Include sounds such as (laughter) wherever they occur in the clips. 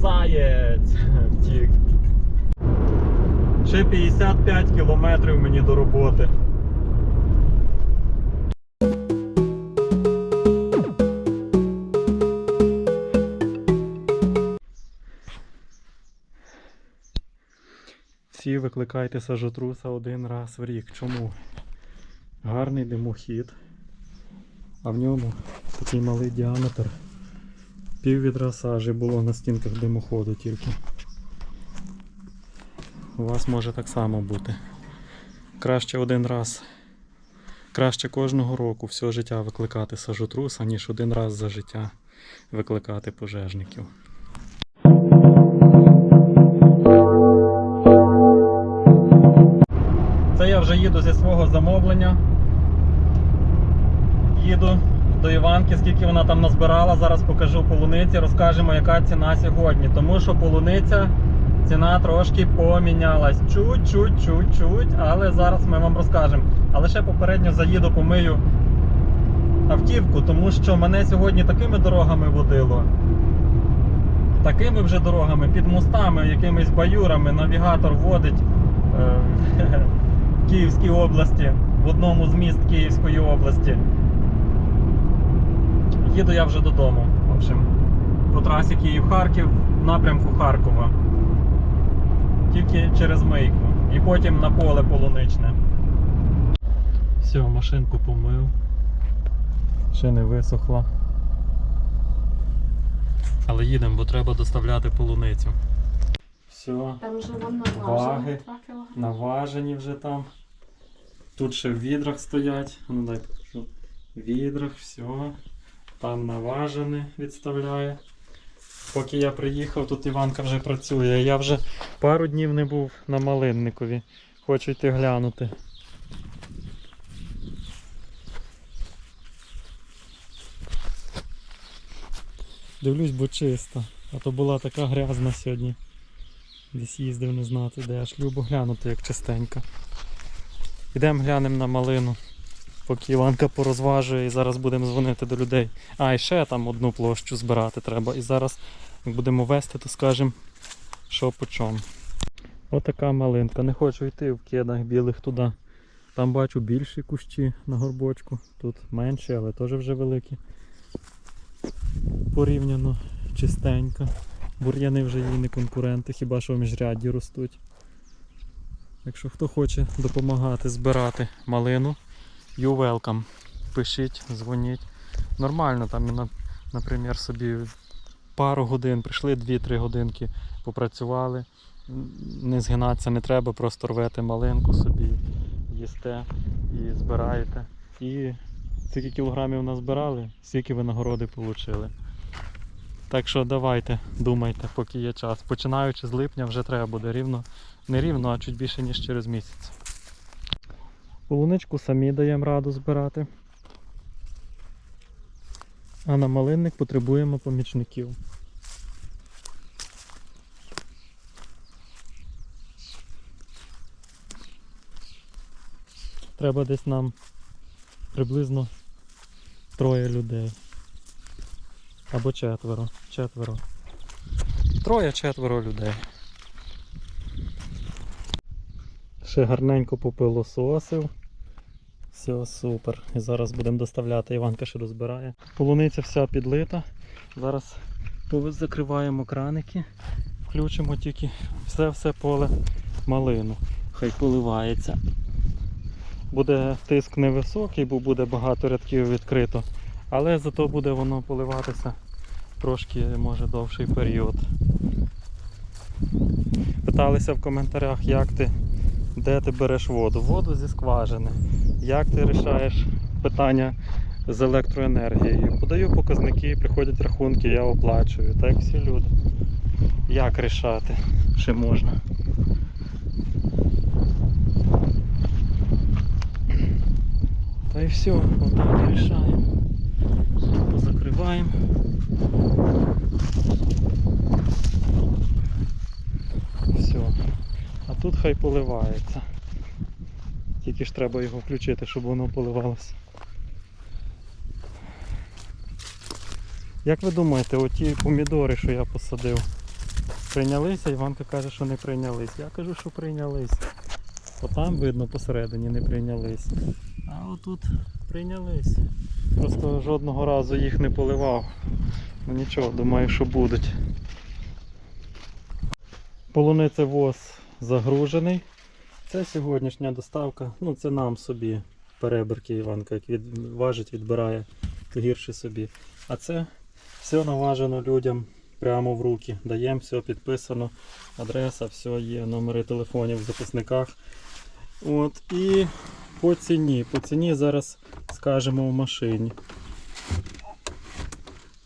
Заєць! (laughs) Втік. Ще 55 кілометрів мені до роботи. Всі викликайте сажотруса один раз в рік. Чому? Гарний димохід, а в ньому такий малий діаметр. Пів відра сажі було на стінках димоходу тільки. У вас може так само бути. Краще один раз. Краще кожного року все життя викликати сажотруса, ніж один раз за життя викликати пожежників. Це я вже їду зі свого замовлення. Їду до Іванки, скільки вона там назбирала. Зараз покажу полуниці, розкажемо, яка ціна сьогодні. Тому що полуниця ціна трошки помінялась. Чуть-чуть, чуть-чуть, але зараз ми вам розкажемо. Але ще попередньо заїду, помию автівку, тому що мене сьогодні такими дорогами водило. Такими вже дорогами, під мостами, якимись баюрами, навігатор водить е, в (laughs) Київській області, в одному з міст Київської області. Їду я вже додому. В общем, по трасі Київ-Харків напрямку Харкова. Тільки через мийку. І потім на поле полуничне. Все, машинку помив. Ще не висохла. Але їдемо, бо треба доставляти полуницю. Все, Там вже вон Ваги. наважено 2 наважені вже там. Тут ще в відрах стоять. Ну дай покажу. В відрах, все. Там наважене відставляє. Поки я приїхав, тут Іванка вже працює. Я вже пару днів не був на малинникові. Хочу йти глянути. Дивлюсь, бо чисто. А то була така грязна сьогодні. Десь їздив не знати де, аж любо глянути, як чистенько. Йдемо глянемо на малину. Поки Іванка порозважує і зараз будемо дзвонити до людей. А, і ще там одну площу збирати треба. І зараз, як будемо вести, то скажемо, що по чому. Отака малинка. Не хочу йти в кедах білих туди. Там бачу більші кущі на горбочку. Тут менші, але теж вже великі. Порівняно чистенько. Бур'яни вже їй не конкуренти, хіба що в міжрядді ростуть. Якщо хто хоче допомагати збирати малину, you welcome. Пишіть, дзвоніть. Нормально там, наприклад, собі пару годин, прийшли 2-3 годинки, попрацювали. Не згинатися не треба, просто рвете малинку собі, їсте і збираєте. І скільки кілограмів назбирали, стільки ви нагороди отримали. Так що давайте, думайте, поки є час. Починаючи з липня вже треба буде рівно, не рівно, а чуть більше, ніж через місяць. Полуничку самі даємо раду збирати. А на малинник потребуємо помічників. Треба десь нам приблизно троє людей. Або четверо. Четверо. Троє-четверо людей. Ще гарненько попилососив. Все, супер. І зараз будемо доставляти. Іванка ще розбирає. Полуниця вся підлита. Зараз закриваємо краники, включимо тільки все-все поле малину. Хай поливається. Буде тиск невисокий, бо буде багато рядків відкрито. Але зато буде воно поливатися трошки, може, довший період. Питалися в коментарях, як ти, де ти береш воду. Воду зі скважини. Як ти рішаєш питання з електроенергією? Подаю показники, приходять рахунки, я оплачую. Так всі люди. Як рішати? Ще можна. Та і все, отак рішаємо. Закриваємо. Все. А тут хай поливається. Тільки ж треба його включити, щоб воно поливалося. Як ви думаєте, оті помідори, що я посадив, Прийнялися, Іванка каже, що не прийнялись. Я кажу, що прийнялись. Отам видно посередині не прийнялись. А отут прийнялись. Просто жодного разу їх не поливав. Ну нічого, думаю, що будуть. Полуниця воз загружений. Це сьогоднішня доставка. Ну це нам собі. Перебірки Іванка, як від, важить, відбирає, то гірше собі. А це все наважено людям прямо в руки. Даємо все підписано, адреса, все є, номери телефонів в записниках. От, і по ціні. По ціні зараз скажемо в машині.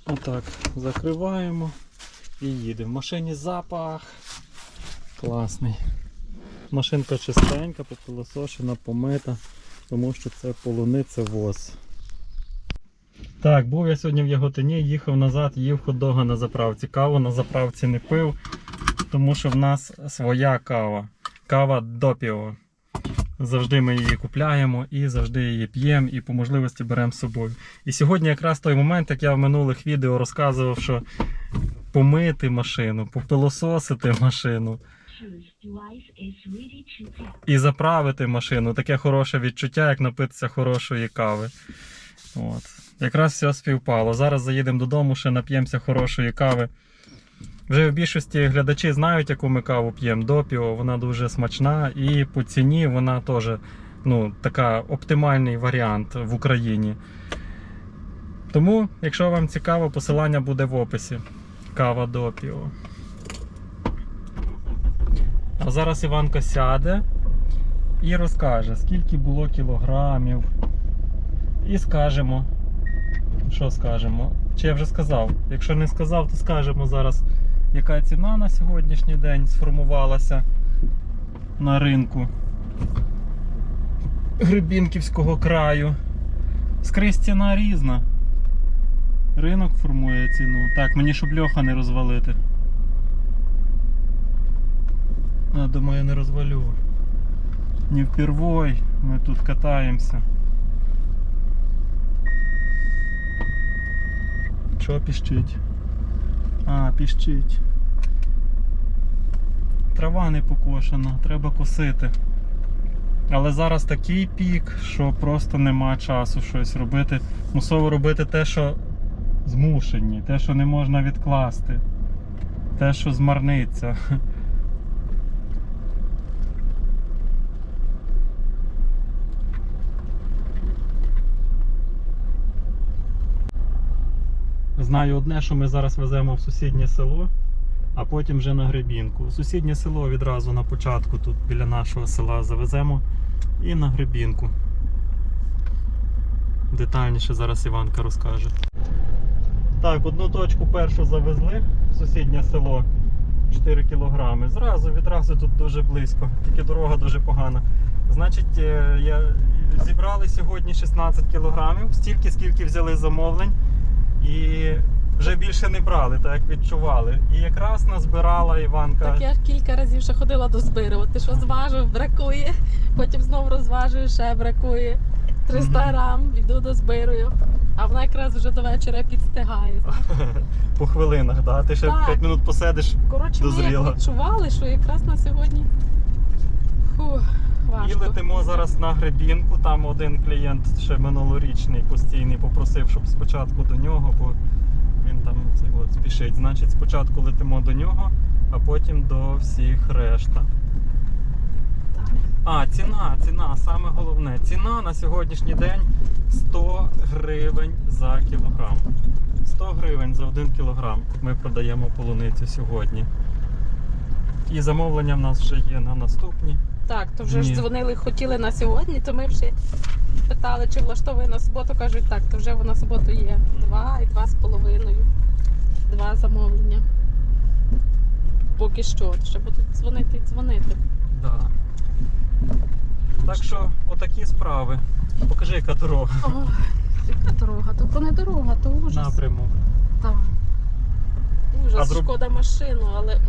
Отак, закриваємо і їдемо. В машині запах. Класний. Машинка чистенька, попилосошена, помита, тому що це полуниця воз. Так, був я сьогодні в Яготині, їхав назад, їв хот-дога на заправці. Каву на заправці не пив, тому що в нас своя кава. Кава допіо. Завжди ми її купляємо і завжди її п'ємо і по можливості беремо з собою. І сьогодні якраз той момент, як я в минулих відео розказував, що помити машину, попилососити машину і заправити машину. Таке хороше відчуття, як напитися хорошої кави. От. Якраз все співпало. Зараз заїдемо додому, ще нап'ємося хорошої кави. Вже в більшості глядачі знають, яку ми каву п'ємо. Допіо, вона дуже смачна і по ціні вона теж ну, така оптимальний варіант в Україні. Тому, якщо вам цікаво, посилання буде в описі. Кава допіо. А зараз Іванка сяде і розкаже, скільки було кілограмів. І скажемо. Що скажемо? Чи я вже сказав? Якщо не сказав, то скажемо зараз, яка ціна на сьогоднішній день сформувалася на ринку Гребінківського краю. Скрізь ціна різна. Ринок формує ціну. Так, мені щоб льоха не розвалити. А, думаю, не розвалю. Не впервой ми тут катаємося. Що піщить? А, піщить. Трава не покошена, треба косити. Але зараз такий пік, що просто нема часу щось робити. Мусово робити те, що змушені, те, що не можна відкласти, те, що змарниться. Знаю одне, що ми зараз веземо в сусіднє село, а потім вже на гребінку. Сусіднє село відразу на початку, тут біля нашого села завеземо і на гребінку. Детальніше зараз Іванка розкаже. Так, одну точку першу завезли в сусіднє село 4 кілограми. Зразу, відразу тут дуже близько, тільки дорога дуже погана. Значить, е, я зібрали сьогодні 16 кілограмів, стільки, скільки взяли замовлень. І вже більше не брали, так як відчували. І якраз назбирала Іванка. Так я кілька разів ще ходила до збиру. Ти що зважив, бракує. Потім знову розважую, ще бракує. 300 грам, йду до збирую. А вона якраз вже до вечора підстигає. (laughs) По хвилинах, да? ти ще Так. 5 минут посидиш Коротше, ми Дозріла. як відчували, що якраз на сьогодні Фух, і летимо зараз на гребінку. Там один клієнт ще минулорічний постійний попросив, щоб спочатку до нього, бо він там от, спішить. Значить, спочатку летимо до нього, а потім до всіх решта. А, ціна, ціна, саме головне. Ціна на сьогоднішній день 100 гривень за кілограм. 100 гривень за 1 кілограм ми продаємо полуницю сьогодні. І замовлення в нас вже є на наступні. Так, то вже ж Ні. дзвонили, хотіли на сьогодні, то ми вже питали, чи влаштовує на суботу. Кажуть, так, то вже на суботу є два і два з половиною. Два замовлення. Поки що. Ще будуть дзвонити і дзвонити. Да. Так що, отакі справи. Покажи, яка дорога. Ох, яка дорога, то, то не дорога, то ужас. Напрямок. Так. Ужас, А зроб- шкода машину, але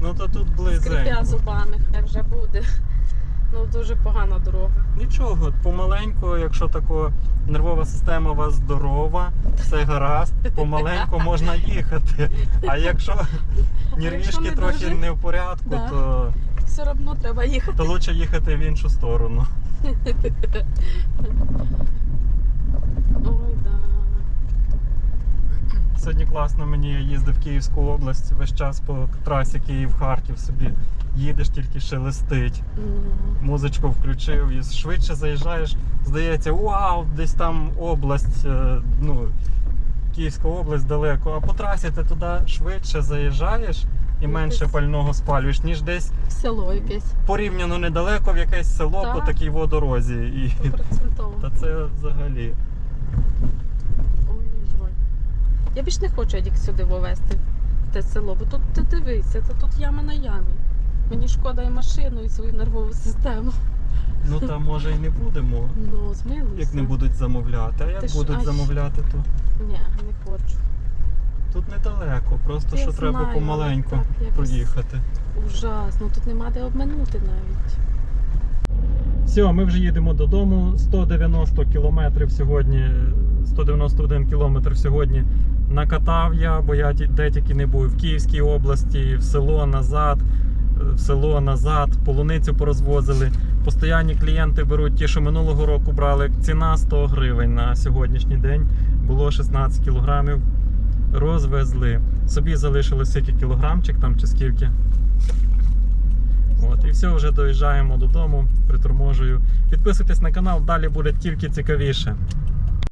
Ну то тут скрипя зубами, хай вже буде. Ну дуже погана дорога. Нічого, помаленьку, якщо тако нервова система у вас здорова, все гаразд, (laughs) помаленьку можна їхати. А якщо нервішки трохи не в порядку, да. то, Все одно треба їхати. то краще їхати в іншу сторону. (laughs) Ой, да. Сьогодні класно мені я їздив в Київську область весь час по трасі Київ-Харків собі. Їдеш, тільки шелестить. Ну, Музичку включив і швидше заїжджаєш. Здається, вау, десь там область, е, ну, Київська область далеко. А по трасі ти туди швидше заїжджаєш і менше пального спалюєш, ніж десь село якесь. порівняно недалеко в якесь село Так. по такій водорозі. І... (laughs) Та це взагалі. Я більш не хочу Едік сюди вивезти в те село, бо тут ти дивися, це тут яма на ямі. Мені шкода і машину, і свою нервову систему. Ну там може і не будемо, Ну, змилуйся. як не будуть замовляти. А як Ти ж- будуть ай. замовляти, то Ні, не хочу. тут недалеко, просто Я що треба знаю, помаленьку але так якось проїхати. Ужасно, тут нема де обминути навіть. Все, ми вже їдемо додому. 190 кілометрів сьогодні, 191 кілометр сьогодні накатав я, бо я де тільки не був в Київській області, в село назад, в село назад, полуницю порозвозили. Постоянні клієнти беруть ті, що минулого року брали. Ціна 100 гривень на сьогоднішній день. Було 16 кілограмів. Розвезли. Собі залишили скільки кілограмчик там чи скільки. От, і все, вже доїжджаємо додому, приторможую. Підписуйтесь на канал, далі буде тільки цікавіше.